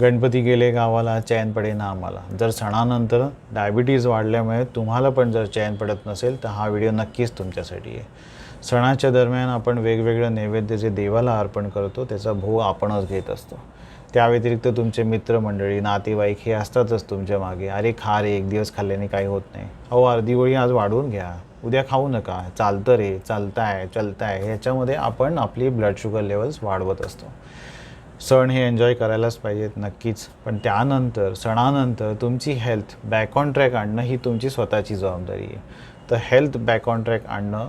गणपती गेले गावाला चैन पडे ना आम्हाला. जर सणानंतर डायबिटीज वाढल्यामुळे तुम्हाला पण जर चैन पडत नसेल तर हा व्हिडिओ नक्कीच तुमच्यासाठी आहे. सणाच्या दरम्यान आपण वेगवेगळं नैवेद्य जे देवाला अर्पण करतो त्याचा भोग आपणच घेत असतो. त्या व्यतिरिक्त तुमचे मित्रमंडळी नातेवाईक हे असतातच तुमच्या मागे. अरे खा रे एक दिवस खाल्ल्याने काही होत नाही. अहो अर्धी गोळी आज वाढवून घ्या. उद्या खाऊ नका. चालतं रे चालताय चलताय. ह्याच्यामध्ये आपण आपली ब्लड शुगर लेवल्स वाढवत असतो. सण हे एन्जॉय करायलाच पाहिजेत नक्कीच. पण त्यानंतर सणानंतर तुमची हेल्थ बॅक ऑन ट्रॅक आणणं ही तुमची स्वतःची जबाबदारी आहे. तर हेल्थ बॅक ऑन ट्रॅक आणणं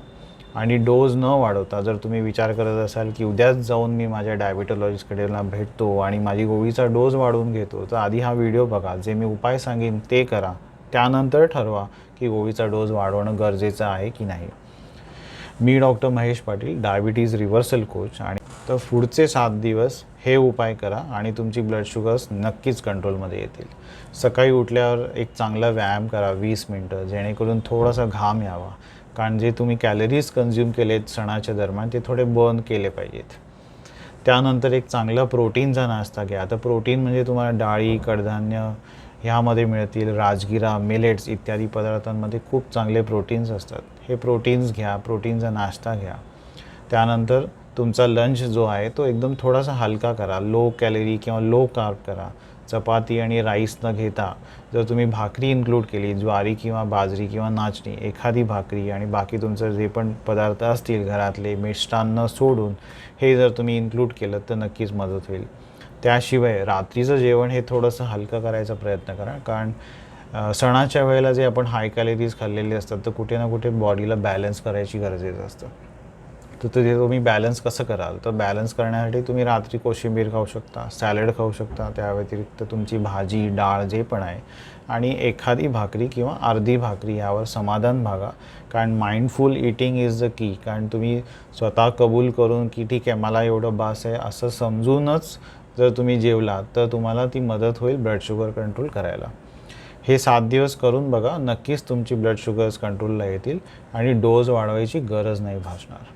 आणि डोज न वाढवता जर तुम्ही विचार करत असाल की उद्याच जाऊन मी माझ्या डायबिटॉलॉजिस्टकडे भेटतो आणि माझी गोळीचा डोस वाढवून घेतो तर आधी हा व्हिडिओ बघा. जे मी उपाय सांगेन ते करा. त्यानंतर ठरवा की गोळीचा डोस वाढवणं गरजेचं आहे की नाही. मी doctor Mahesh Patil diabetes reversal coach आणि तर पुढचे सात दिवस हे उपाय करा आणि तुमची ब्लड शुगर्स नक्कीच कंट्रोलमध्ये येतील. सकाळी उठल्यावर एक चांगला व्यायाम करा वीस मिनटं जेणेकरून थोडासा घाम यावा. कारण जे तुम्ही कॅलरीज कन्झ्युम केलेत सणाच्या दरम्यान ते थोडे बर्न केले पाहिजेत. त्यानंतर एक चांगला प्रोटीनचा नाश्ता घ्या. आता प्रोटीन म्हणजे तुम्हाला डाळी कडधान्य ह्यामध्ये मिळतील राजगिरा मिलेट्स इत्यादी पदार्थांमध्ये खूप चांगले प्रोटीन्स असतात. हे प्रोटीन्स घ्या प्रोटीनचा नाश्ता घ्या. त्यानंतर तुमचा लंच जो आहे तो एकदम थोडासा हलका करा. लो कॅलरी किंवा लो कार्ब करा. चपाती आणि राईस न घेता जर तुम्ही भाकरी इन्क्लूड केली ज्वारी किंवा बाजरी किंवा नाचणी एखादी भाकरी आणि बाकी तुमचं जे पण पदार्थ असतील घरातले मिष्टान्न सोडून हे जर तुम्ही इन्क्लूड केलं तर नक्कीच मदत होईल. त्याशिवाय रात्रीचं जेवण हे थोडंसं हलकं करायचा प्रयत्न करा. कारण सणाच्या वेळेला जे आपण हाय कॅलरीज खाल्लेले असतात तर कुठे ना कुठे बॉडीला बॅलन्स करायची गरजेचं असतं. तर तिथे तुम्ही बॅलन्स कसं कराल? तर बॅलन्स करण्यासाठी तुम्ही रात्री कोशिंबीर खाऊ शकता सॅलड खाऊ शकता त्या व्यतिरिक्त तुमची भाजी डाळ जे पण आहे. आणि एखादी भाकरी किंवा अर्धी भाकरी यावर समाधान भागा. कारण mindful eating is the key कारण तुम्ही स्वतः कबूल करून की ठीक आहे मला एवढं बास आहे असं समजूनच जर तुम्ही जेवलात तर तुम्हाला ती मदत होईल ब्लड शुगर कंट्रोल करायला. हे सात दिवस करून बघा नक्कीच तुमची ब्लड शुगर्स कंट्रोलला येतील आणि डोज वाढवायची गरज नाही भासणार.